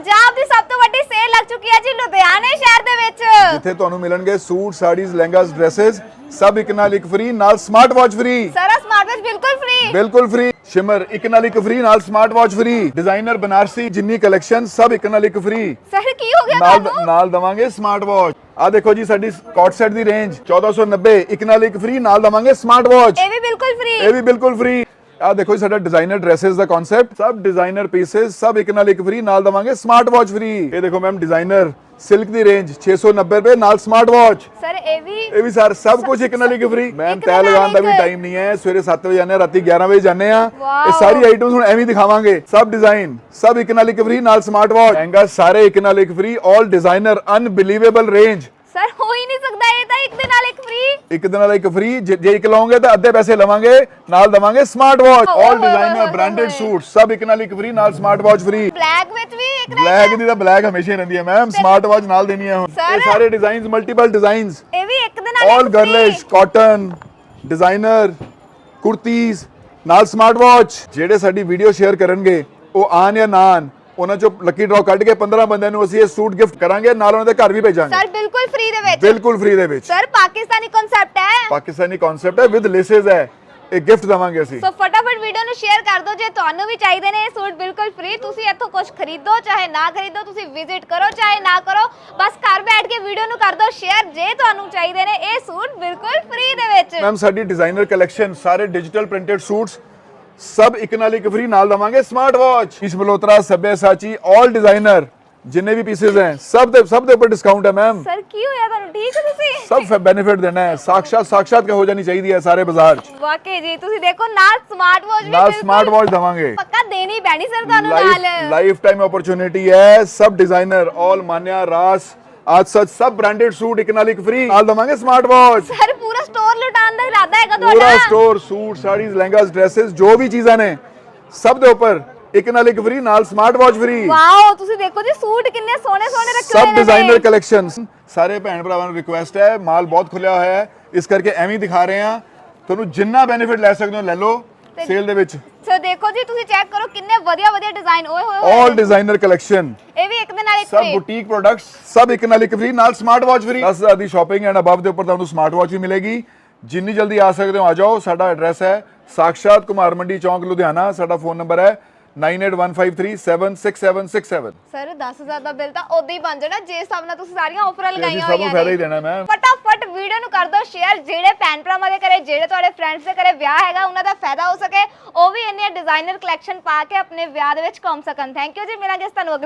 ਪੰਜਾਬ ਦੀ ਸਭ ਤੋਂ ਵੱਡੀ ਸੇਲ ਲੱਗ ਚੁੱਕੀ ਹੈ ਜੀ ਲੁਧਿਆਣੇ ਸ਼ਹਿਰ ਦੇ ਵਿੱਚ। ਜਿੱਥੇ ਤੁਹਾਨੂੰ ਮਿਲਣਗੇ ਸੂਟ ਸਾੜੀਜ਼ ਲਹਿੰਗਾਸ ਡਰੈਸਸ ਸਭ ਇੱਕ ਨਾਲ ਇੱਕ ਫ੍ਰੀ ਨਾਲ ਸਮਾਰਟ ਵਾਚ ਫ੍ਰੀ ਸਾਰਾ ਸਮਾਰਟ ਵਾਚ ਬਿਲਕੁਲ ਫ੍ਰੀ ਬਿਲਕੁਲ ਫ੍ਰੀ ਸ਼ਿਮਰ ਇੱਕ ਨਾਲ ਇੱਕ ਫ੍ਰੀ ਨਾਲ smart watch free designer Banarasi ਜਿੰਨੀ ਕਲੈਕਸ਼ਨ ਸਭ ਇੱਕ ਨਾਲ ਇੱਕ ਫ੍ਰੀ ਸਰ ਕੀ ਹੋ ਗਿਆ ਨਾਲ ਨਾਲ ਦਵਾਂਗੇ ਸਮਾਰਟ ਵਾਚ ਆ ਦੇਖੋ ਜੀ ਸਾਡੀ ਕਾਟ ਸੈਟ ਦੀ ਰੇਂਜ 1490 ਇੱਕ ਨਾਲ ਇੱਕ ਫ੍ਰੀ ਨਾਲ ਦਵਾਂਗੇ ਸਮਾਰਟ ਵਾਚ ਇਹ ਵੀ ਬਿਲਕੁਲ ਫ੍ਰੀ ਇਹ ਵੀ ਬਿਲਕੁਲ ਫ੍ਰੀ ਆ ਦੇਖੋ ਜੀ ਸਾਡਾ ਡਿਜ਼ਾਈਨਰ ਡਰੈਸਸ ਦਾ ਕਨਸੈਪਟ ਸਭ ਡਿਜ਼ਾਈਨਰ ਪੀਸਸ ਸਭ ਇੱਕ ਨਾਲ ਇੱਕ ਫ੍ਰੀ ਨਾਲ ਦਵਾਂਗੇ ਸਮਾਰਟ ਵਾਚ ਫ੍ਰੀ ਇਹ ਦੇਖੋ ਮੈਮ ਡਿਜ਼ਾਈਨਰ ਸਿਲਕ ਦੀ ਰੇਂਜ 690 ਰੁਪਏ ਨਾਲ ਸਮਾਰਟ ਵਾਚ ਸਰ ਇਹ ਵੀ ਇਹ ਵੀ ਸਰ ਸਭ ਕੁਝ ਇੱਕ ਨਾਲ ਇੱਕ ਫ੍ਰੀ ਮੈਮ ਤੈ ਲਗਾਉਣ ਦਾ ਵੀ। ਟਾਈਮ ਨਹੀਂ ਹੈ ਸਵੇਰੇ 7 ਵਜੇ ਜਾਂਦੇ ਹਾਂ ਰਾਤੀ 11 ਵਜੇ ਜਾਂਦੇ ਆ ਇਹ। ਸਾਰੀ ਆਈਟਮਸ ਹੁਣ ਐਵੇਂ ਦਿਖਾਵਾਂਗੇ। ਸਭ ਡਿਜ਼ਾਈਨ ਸਭ ਇੱਕ ਨਾਲ ਇੱਕ ਫ੍ਰੀ ਨਾਲ ਸਮਾਰਟ ਵਾਚ ਲਹਿੰਗਾ ਸਾਰੇ ਇੱਕ ਨਾਲ ਇੱਕ free 올 designer unbelievable range sir ਹੋ ਹੀ ਨਹੀਂ ਸਕਦਾ ਇਹ ਤਾਂ ਇੱਕ ਦੇ ਨਾਲ ਇੱਕ ਫ੍ਰੀ ਇੱਕ ਦੇ ਨਾਲ ਇੱਕ ਫ੍ਰੀ ਜੇ ਇੱਕ ਲਓਗੇ ਤਾਂ ਅੱਧੇ ਪੈਸੇ ਲਵਾਂਗੇ ਨਾਲ ਦਵਾਂਗੇ smart watch 올 designer branded. Suit ਸਭ ਇੱਕ ਨਾਲ ਇੱਕ ਫ੍ਰੀ ਨਾਲ ਸਮਾਰਟ ਵਾਚ ਫ੍ਰੀ ਬਲੈਕ ਵਿੱਚ ਵੀ ਇੱਕ ਬਲੈਕ ਦੀ ਤਾਂ ਬਲੈਕ ਹਮੇਸ਼ਾ ਹੀ ਰਹਿੰਦੀ ਹੈ ਮੈਮ ਸਮਾਰਟ ਵਾਚ ਨਾਲ ਦੇਣੀ ਹੈ ਹੁਣ। ਇਹ ਸਾਰੇ ਡਿਜ਼ਾਈਨਸ ਮਲਟੀਪਲ ਡਿਜ਼ਾਈਨਸ ਇਹ ਵੀ ਇੱਕ ਦੇ ਨਾਲ ਆਲ ਇੱਕ ਗਰਲਿਸ਼। ਕਾਟਨ ਡਿਜ਼ਾਈਨਰ ਕੁਰਤੀਜ਼ ਨਾਲ ਸਮਾਰਟ ਵਾਚ ਜਿਹੜੇ ਸਾਡੀ ਵੀਡੀਓ ਸ਼ੇਅਰ ਕਰਨਗੇ ਉਹ ਆਣ ਜਾਂ ਨਾ ਆਣ ਉਹਨਾਂ ਚੋਂ ਲੱਕੀ ਡਰਾਅ ਕੱਢ ਕੇ 15 ਬੰਦਿਆਂ ਨੂੰ ਅਸੀਂ ਇਹ ਸੂਟ ਗਿਫਟ ਕਰਾਂਗੇ ਨਾਲ ਉਹਨਾਂ ਦੇ ਘਰ ਵੀ ਭੇਜਾਂਗੇ। ਸਰ ਬਿਲਕੁਲ ਫ੍ਰੀ ਦੇ ਵਿੱਚ। ਬਿਲਕੁਲ ਫ੍ਰੀ ਦੇ ਵਿੱਚ। ਸਰ ਪਾਕਿਸਤਾਨੀ ਕਨਸੈਪਟ ਹੈ। ਪਾਕਿਸਤਾਨੀ ਕਨਸੈਪਟ ਹੈ ਵਿਦ ਲੇਸਸ ਹੈ। ਇਹ ਗਿਫਟ ਦਵਾਂਗੇ ਅਸੀਂ। ਸੋ ਫਟਾਫਟ ਵੀਡੀਓ ਨੂੰ ਸ਼ੇਅਰ ਕਰ ਦਿਓ ਜੇ ਤੁਹਾਨੂੰ ਵੀ ਚਾਹੀਦੇ ਨੇ ਇਹ ਸੂਟ ਬਿਲਕੁਲ ਫ੍ਰੀ ਤੁਸੀਂ ਇੱਥੋਂ ਕੁਝ ਖਰੀਦੋ ਚਾਹੇ ਨਾ ਖਰੀਦੋ ਤੁਸੀਂ ਵਿਜ਼ਿਟ ਕਰੋ ਚਾਹੇ ਨਾ ਕਰੋ। ਬਸ ਘਰ ਬੈਠ ਕੇ ਵੀਡੀਓ ਨੂੰ ਕਰ ਦਿਓ ਸ਼ੇਅਰ ਜੇ ਤੁਹਾਨੂੰ ਚਾਹੀਦੇ ਨੇ ਇਹ ਸੂਟ ਬਿਲਕੁਲ ਫ੍ਰੀ ਦੇ ਵਿੱਚ। ਮੈਮ ਸਾਡੀ ਡਿਜ਼ਾਈਨਰ ਕਲੈਕਸ਼ਨ ਸਾਰੇ ਡਿਜੀਟਲ ਪ੍ਰਿੰਟਡ ਸੂਟਸ ਸਭ ਇੱਕ ਨਾਲ ਇੱਕ ਫ੍ਰੀ ਨਾਲ ਦਵਾਂਗੇ ਸਮਾਰਟ ਵਾਚ ਇਸ ਬਲੋਤਰਾ ਸੱਭਿਆਸਾਚੀ 올 ਡਿਜ਼ਾਈਨਰ ਜਿੰਨੇ ਵੀ ਪੀਸਸ ਹੈ ਸਭ ਦੇ ਸਭ ਦੇ ਉੱਪਰ ਡਿਸਕਾਊਂਟ ਹੈ ਮੈਮ ਸਰ ਕੀ ਹੋਇਆ ਤੁਹਾਨੂੰ? ਠੀਕ ਹੋ ਤੁਸੀਂ? ਸਭ ਫੇ ਬੈਨੀਫਿਟ ਦੇਣਾ ਹੈ। ਸਾਖਸ਼ਾਤ ਸਾਖਸ਼ਾਤ ਕੇ ਹੋ ਜਾਣੀ ਚਾਹੀਦੀ ਹੈ ਸਾਰੇ ਬਾਜ਼ਾਰ ਚ। ਵਾਕਈ ਜੀ ਤੁਸੀਂ ਦੇਖੋ ਨਾਲ ਸਮਾਰਟ ਵਾਚ ਵੀ ਨਾਲ ਸਮਾਰਟ ਵਾਚ ਦਵਾਂਗੇ। ਪੱਕਾ ਦੇਣੀ ਪੈਣੀ ਸਰ ਤੁਹਾਨੂੰ ਨਾਲ। ਲਾਈਫ ਟਾਈਮ ਓਪਰਚ्युनिटी ਹੈ। ਸਭ ਡਿਜ਼ਾਈਨਰ 올 ਮਾਨਿਆ ਰਾਸ आज सच सब ब्रांडेड सूट एक नाल एक फ्री आल दवांगे स्मार्ट वॉच सर ਪੂਰਾ ਲੁਟਾਉਣ ਦਾ ਇਰਾਦਾ ਹੈਗਾ ਪੂਰਾ ਤੁਹਾਡਾ store suit saris lehengas dresses ਜੋ ਵੀ ਚੀਜ਼ਾਂ ਨੇ ਸਭ ਦੇ ਉੱਪਰ ਇੱਕ ਨਾਲ ਇੱਕ ਫ੍ਰੀ ਨਾਲ ਸਮਾਰਟ ਵਾਚ ਫ੍ਰੀ ਵਾਓ ਤੁਸੀਂ ਦੇਖੋ ਜੀ ਸੂਟ ਕਿੰਨੇ ਸੋਹਣੇ ਸੋਹਣੇ ਰੱਖੇ ਹੋਏ ਸਭ ਨੇ ਡਿਜ਼ਾਈਨਰ ਕਲੈਕਸ਼ਨਸ ਸਾਰੇ ਭੈਣ ਭਰਾਵਾਂ ਨੂੰ ਰਿਕੁਐਸਟ ਹੈ ਮਾਲ ਬਹੁਤ ਖੁੱਲਿਆ ਹੋਇਆ ਹੈ ਇਸ ਕਰਕੇ ਐਵੇਂ ਦਿਖਾ ਰਹੇ ਹਾਂ। ਤੁਹਾਨੂੰ ਜਿੰਨਾ ਬੈਨੀਫਿਟ ਲੈ ਸਕਦੇ ਹੋ ਲੈ ਲਓ ਸੇਲ ਦੇ ਵਿੱਚ। ਸੋ ਦੇਖੋ ਜੀ ਤੁਸੀਂ ਚੈੱਕ ਕਰੋ ਕਿੰਨੇ ਵਧੀਆ ਵਧੀਆ ਡਿਜ਼ਾਈਨ ਓਏ ਹੋਏ ਹੋਏ ਆਲ। ਡਿਜ਼ਾਈਨਰ ਕਲੈਕਸ਼ਨ ਇਹ ਵੀ ਇੱਕ ਦੇ ਨਾਲ ਇੱਕ ਸਭ। ਬੁਟੀਕ ਪ੍ਰੋਡਕਟਸ ਸਭ ਇੱਕ ਨਾਲ ਇੱਕ ਫ੍ਰੀ ਨਾਲ ਸਮਾਰਟ ਵਾਚ ਫ੍ਰੀ 10000 ਦੀ ਸ਼ਾਪਿੰਗ ਐਂਡ ਅਬਵ ਦੇ ਉੱਪਰ ਤੁਹਾਨੂੰ ਸਮਾਰਟ ਵਾਚ ਵੀ ਮਿਲੇਗੀ। ਜਿੰਨੀ ਜਲਦੀ ਆ ਸਕਦੇ ਹੋ ਆ ਜਾਓ। ਸਾਡਾ ਐਡਰੈਸ ਹੈ ਸਾਕਸ਼ਾਤ ਕੁਮਾਰ ਮੰਡੀ ਚੌਂਕ ਲੁਧਿਆਣਾ। ਸਾਡਾ ਫੋਨ ਨੰਬਰ ਹੈ 9815376767 ਸਰ 10000 ਦਾ ਬਿੱਲ ਤਾਂ ਉਦੋਂ ਹੀ ਬਣ ਜਾਣਾ। ਜੇ ਹਿਸਾਬ ਨਾਲ ਤੁਸੀਂ ਸਾਰੀਆਂ ਆਫਰਾਂ ਲਗਾਈਆਂ ਸਭ ਨੂੰ ਹੋਈਆਂ ਫਾਇਦਾ ਹੀ ਨੇ ਦੇਣਾ ਮੈਮ ਫਟਾਫਟ ਵੀਡੀਓ ਨੂੰ ਕਰ ਦਿਓ ਸ਼ੇਅਰ ਜਿਹੜੇ ਭੈਣ ਭਰਾਵਾਂ ਦੇ ਘਰੇ ਜਿਹੜੇ ਤੁਹਾਡੇ ਫਰੈਂਡਸ ਦੇ ਘਰੇ ਵਿਆਹ ਹੈਗਾ ਉਹਨਾਂ ਦਾ ਫਾਇਦਾ ਹੋ ਸਕੇ। ਉਹ ਵੀ ਇੰਨੀਆਂ ਡਿਜ਼ਾਈਨਰ ਕਲੈਕਸ਼ਨ ਪਾ ਕੇ ਆਪਣੇ ਵਿਆਹ ਦੇ ਵਿੱਚ ਘੁੰਮ ਸਕਣ। ਥੈਂਕ ਯੂ ਜੀ। ਮਿਲਾਂਗੇ ਤੁਹਾਨੂੰ